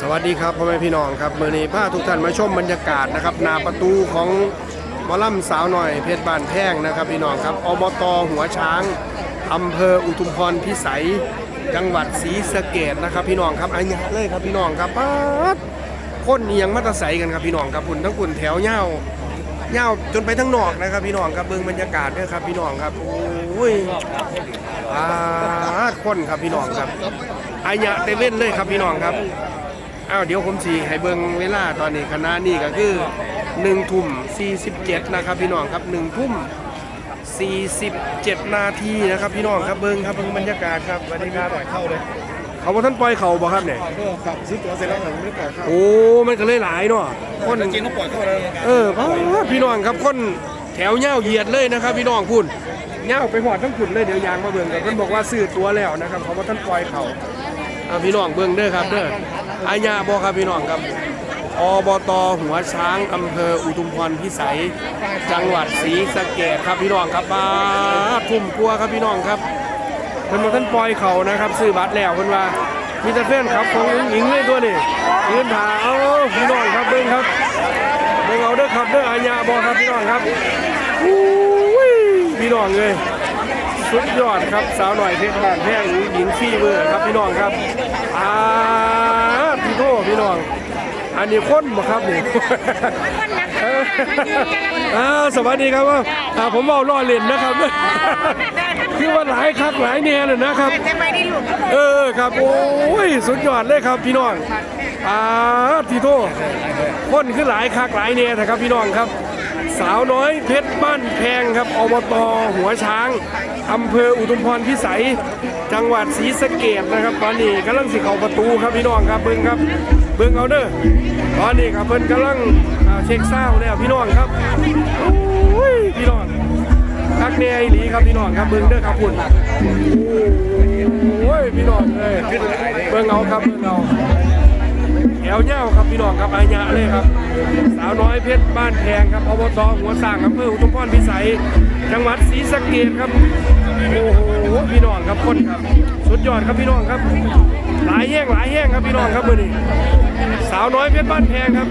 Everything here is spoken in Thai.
สวัสดีครับพ่อแม่พี่น้องครับเมื่อนี้พาทุกท่านมาชมบรรยากาศนะครับหนาประตูของมอลำสาวหน่อยเพชรบ้านแพงนะครับพี่น้องครับอบตหัวช้างอำเภออุทุมพรพิสัยจังหวัดศรีสะเกดนะครับพี่น้องครับอันยาเลยครับพี่น้องครับป๊าดคนเนียงมัตะใสกันครับพี่น้องครับคุณทั้งคุณแถวเง่า เง่าจนไปทั้งนอกนะครับพี่น้องครับเบิ่งบรรยากาศด้วยครับพี่น้องครับโอ้ยป๊าคนครับพี่น้องครับอายะเตเว่นเลยครับพี่น้องครับอ้าวเดี๋ยวผมสีให้เบิ่งเวลาตอนนี้คณะนี่ก็คือ1ทุ่ม47นะครับพี่น้องครับ1ทุ่ม47 นาทีนะครับพี่น้องครับเบิ่งครับเบิ่งบรรยากาศครับสวัสดีครับปล่อยเข้าเลย เขาบอกท่านปล่อยเขาบ่ครับเนี่ยก็ขับซื้อตั๋วเสร็จแล้วผมไม่ได้ปล่อยเข้าโอ้ มันก็เลยหลายเนาะคนจริงๆเขาปล่อยเข้าแล้วเออพาดพี่น้องครับคนแถวเง่าเหยียดเลยนะครับ พี่น้องคุณเง่าไปหอดทั้งขุนเลยเดี๋ยวยางมาเบิ่งกันเพิ่นบอกว่าซื้อตัวแล้วนะครับเขาบอกท่านปล่อยเขาอ่าพี่น้องเบิ่งเด้อครับเด้ออายาบ่ครับพี่น้องครับอบตหัวช้างอำเภออุทุมพรพิสัย จังหวัดศรีสะเกษครับพี่น้องครับบ้าดทุ่มกลัวครับพี่น้องครับ เพิ่นบอกท่านปล่อยเขานะครับซื้อบัตรแล้วเพิ่นว่ามีแต่แฟนครับของหญิงเลยตัวนี้ยืนถ่าเอาพี่น้องครับเบิ่งครับเบิ่งเอาเด้อครับเด้ออาญาบอครับพี่น้องครับอุ้ยพี่น้องเลยสุดยอดครับสาวหน่อยเพชรบ้านแพงหรือหญิงฟี่เบอร์ครับพี่น้องครับอ่าพี่โทพี่น้อง อันนี้คนบ่ครับนี่เอออ้าวสวัสดีครับว่าอ่าผมเอาล่อเล่นนะครับ คือว่าหลายคักหลายแน่เลยนะครับจะไปได้หลุดเออครับ โอ้ยสุดยอดเลยครับพี่น้องอ่าทีโทคนคือหลายคักหลายเนี่ยนะครับพี่น้องครับ สาวน้อยเพชรบ้านแพงครับอบตหัวช้างอำเภออุทุมพรพิสัย จังหวัดศรีสะเกดนะครับ ตอนนี้กำลังสิเข้าประตูครับพี่น้องครับเบิ้งครับเบิ้งเอาเด้อตอนนี้ครับเพิ่นกำลังเช็คเศร้าแล้วพี่น้องครับโอ้ยพี่น้อง คักเนยอีหลีครับพี่น้องครับเบิ่งเด้อครับคุณโอ้ยพี่น้องเลยเบิ่งเอาครับเบิ่งเอาแถวเย้าครับพี่น้องครับอายะเลยครับ สาวน้อยเพชรบ้านแพงครับอบตหัวสร้างอำเภออุทุมพรพิสัย จังหวัดศรีสะเกษครับโอ้โหพี่น้องครับคนครับ สุดยอดครับพี่น้องครับ หลายแห้งหลายแห้งครับพี่น้องครับเมื้อนี้สาวน้อยเพชรบ้านแพงครับ